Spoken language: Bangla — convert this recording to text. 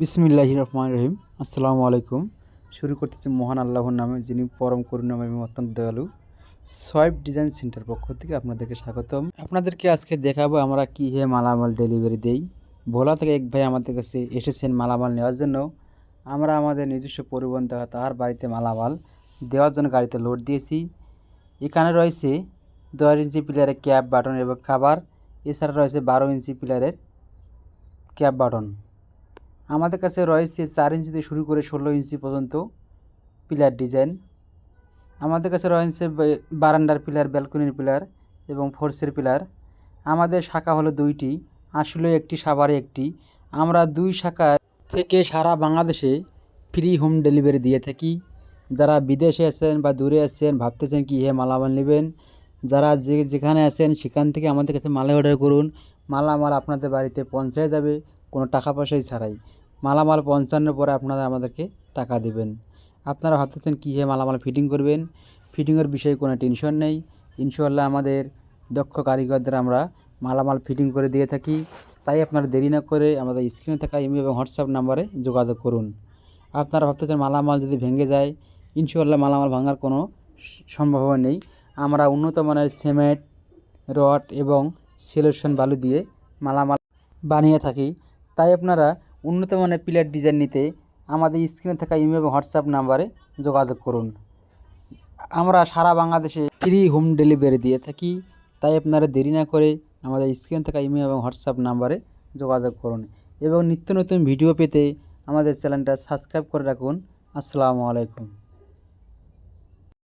বিসমিল্লাহ রহমান রহিম। আসসালামু আলাইকুম। শুরু করতেছি মহান আল্লাহর নামে, যিনি পরম করুণাময় এবং অত্যন্ত দয়ালু। সোয়াইপ ডিজাইন সেন্টার পক্ষ থেকে আপনাদেরকে স্বাগতম। আপনাদেরকে আজকে দেখাবো আমরা কী হে মালামাল ডেলিভারি দেই। ভোলা থেকে এক ভাই আমাদের কাছে এসেছেন মালামাল নেওয়ার জন্য। আমরা আমাদের নিজস্ব পরিবহন দ্বারা তার বাড়িতে মালামাল দেওয়ার জন্য গাড়িতে লোড দিয়েছি। এখানে রয়েছে দশ ইঞ্চি প্লেয়ারের ক্যাপ বাটন এবং খাবার। এছাড়া রয়েছে বারো ইঞ্চি প্লেয়ারের ক্যাপ বাটন। আমাদের কাছে রয়েছে চার ইঞ্চি থেকে শুরু করে ষোলো ইঞ্চি পর্যন্ত পিলার ডিজাইন। আমাদের কাছে রয়েছে বারান্দার পিলার, ব্যালকনির পিলার এবং ফোর্সের পিলার। আমাদের শাখা হলো দুইটি, আসলে একটি, সাভারে একটি। আমরা দুই শাখা থেকে সারা বাংলাদেশে ফ্রি হোম ডেলিভারি দিয়ে থাকি। যারা বিদেশে আছেন বা দূরে আছেন, ভাবতেছেন কি হে মালামাল নেবেন? যারা যে, যেখানে আছেন, সেখান থেকে আমাদের কাছে মালা অর্ডার করুন। মালামাল আপনাদের বাড়িতে পৌঁছায় যাবে। কোনো টাকা পয়সাই ছাড়াই। মালামাল পৌঁছানোর পরে আপনারা আমাদেরকে টাকা দেবেন। আপনারা ভাবতেছেন কী হে মালামাল ফিটিং করবেন? ফিটিংয়ের বিষয়ে কোনো টেনশন নেই। ইনশাল্লাহ আমাদের দক্ষ কারিগরদের আমরা মালামাল ফিটিং করে দিয়ে থাকি। তাই আপনারা দেরি না করে আমাদের স্ক্রিনে থাকা ইমেল এবং হোয়াটসঅ্যাপ নাম্বারে যোগাযোগ করুন। আপনারা ভাবতেছেন মালামাল যদি ভেঙে যায় ইনশাল্লাহ মালামাল ভাঙার কোনো সম্ভাবনা নেই। আমরা উন্নত মানের সিমেন্ট রড এবং সিলেকশন বালু দিয়ে মালামাল বানিয়ে থাকি। তাই আপনারা উন্নত মানের পিলার ডিজাইন নিতে আমাদের স্ক্রিনে থাকা ইমেল এবং হোয়াটসঅ্যাপ নাম্বারে যোগাযোগ করুন। আমরা সারা বাংলাদেশে ফ্রি হোম ডেলিভারি দিয়ে থাকি, তাই আপনারা দেরি না করে আমাদের স্ক্রিনে থাকা ইমেল এবং হোয়াটসঅ্যাপ নাম্বারে যোগাযোগ করুন এবং নিত্য নতুন ভিডিও পেতে আমাদের চ্যানেলটা সাবস্ক্রাইব করে রাখুন। আসসালামু আলাইকুম।